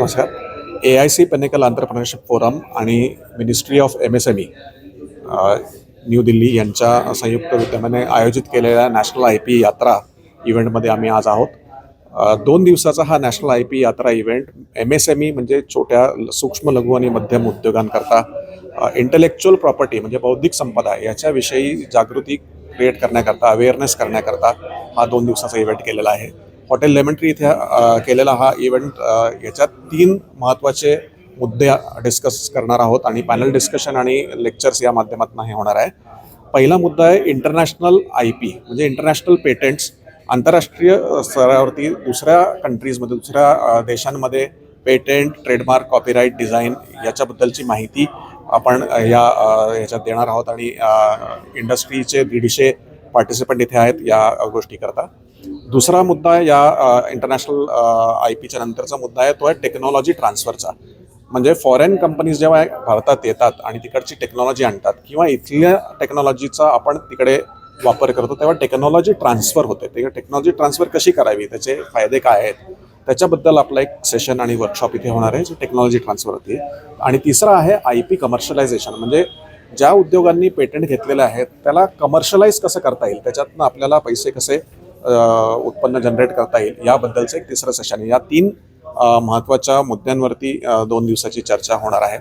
नमस्कार. A I C pinnacle entrepreneurship forum आणि ministry of M S M E New Delhi यांच्या संयुक्त विद्यमाने आयोजित केलेल्या नॅशनल आय पी यात्रा इव्हेंटमध्ये आम्ही आज आहोत. दोन दिवसाचा हा national I P Yatra event M S M E म्हणजे छोट्या सूक्ष्म लघु आणि मध्यम उद्योगांकरता इंटलेक्च्युअल प्रॉपर्टी म्हणजे बौद्धिक संपदा याच्याविषयी जागृती क्रिएट करण्याकरता अवेअरनेस करण्याकरता हा दोन दिवसाचा इव्हेंट केलेला आहे. हॉटेल लेमेंट्री इथे केलेला हा इव्हेंट याच्यात तीन महत्त्वाचे मुद्दे डिस्कस करणार आहोत आणि पॅनल डिस्कशन आणि लेक्चर्स या माध्यमातून हे होणार आहे. पहिला मुद्दा आहे इंटरनॅशनल आय पी म्हणजे इंटरनॅशनल पेटंट्स आंतरराष्ट्रीय स्तरावरती दुसऱ्या कंट्रीजमध्ये दुसऱ्या देशांमध्ये पेटंट ट्रेडमार्क कॉपीराईट डिझाईन याच्याबद्दलची माहिती आपण या याच्यात देणार आहोत आणि इंडस्ट्रीचे दीडशे पार्टिसिपंट इथे आहेत या गोष्टीकरता. दुसरा मुद्दा या इंटरनॅशनल आय पीच्या नंतरचा मुद्दा आहे तो आहे टेक्नॉलॉजी ट्रान्सफरचा म्हणजे फॉरेन कंपनीज जेव्हा भारतात येतात आणि तिकडची टेक्नॉलॉजी आणतात किंवा इथल्या टेक्नॉलॉजीचा आपण तिकडे वापर करतो तेव्हा टेक्नॉलॉजी ट्रान्सफर होते. ते टेक्नॉलॉजी ट्रान्सफर कशी करावी? त्याचे फायदे काय आहेत? त्याच्याबद्दल आपला एक सेशन आणि वर्कशॉप इथे होणार आहे जे टेक्नॉलॉजी ट्रान्सफर होती. आणि तिसरा आहे आय पी कमर्शलायझेशन म्हणजे ज्या उद्योगांनी पेटंट घेतलेले आहेत त्याला कमर्शलाइज कसं करता येईल? त्याच्यातनं आपल्याला पैसे कसे उत्पन्न जनरेट करता येईल याबद्दलचं एक तिसरं सेशन या तीन महत्त्वाच्या मुद्द्यांवरती दोन दिवसाची चर्चा होणार आहे.